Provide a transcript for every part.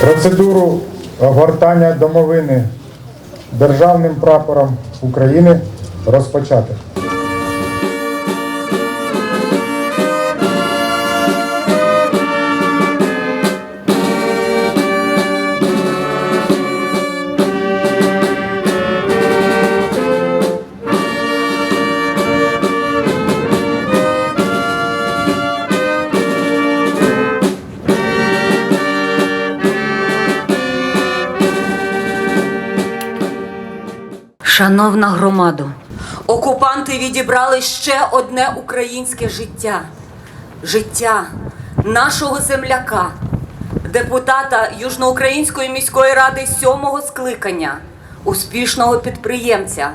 Процедуру огортання домовини державним прапором України розпочати. Шановна громадо, окупанти відібрали ще одне українське життя. Життя нашого земляка, депутата Южноукраїнської міської ради сьомого скликання, успішного підприємця,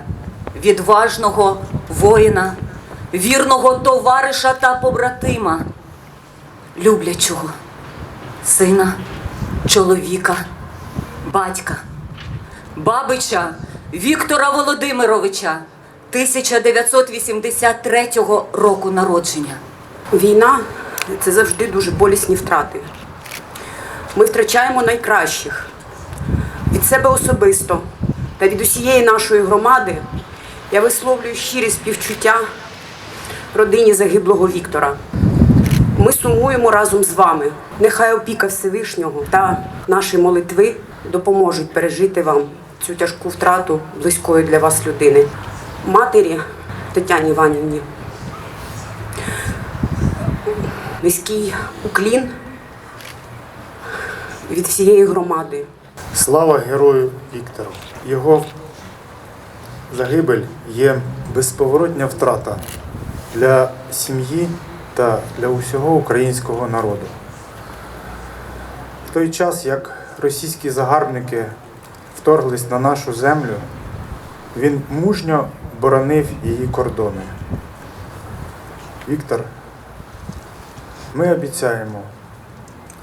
відважного воїна, вірного товариша та побратима, люблячого сина, чоловіка, батька. Бабича Віктора Володимировича 1983 року народження. Війна це завжди дуже болісні втрати. Ми втрачаємо найкращих. Від себе особисто та від усієї нашої громади я висловлюю щирі співчуття родині загиблого Віктора. Ми сумуємо разом з вами. Нехай опіка Всевишнього та наші молитви допоможуть пережити вам цю тяжку втрату близької для вас людини. Матері Тетяні Іванівні низький уклін від всієї громади. Слава герою Віктору! Його загибель є безповоротня втрата для сім'ї та для усього українського народу. В той час, як російські загарбники вторглись на нашу землю, він мужньо боронив її кордони. Віктор, ми обіцяємо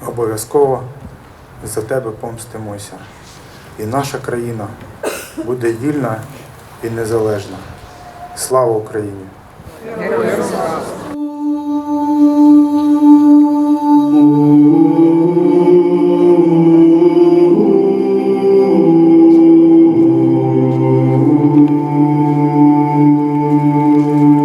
обов'язково за тебе помстимося. І наша країна буде вільна і незалежна. Слава Україні! Ей, плине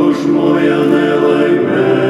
Ж моя не лай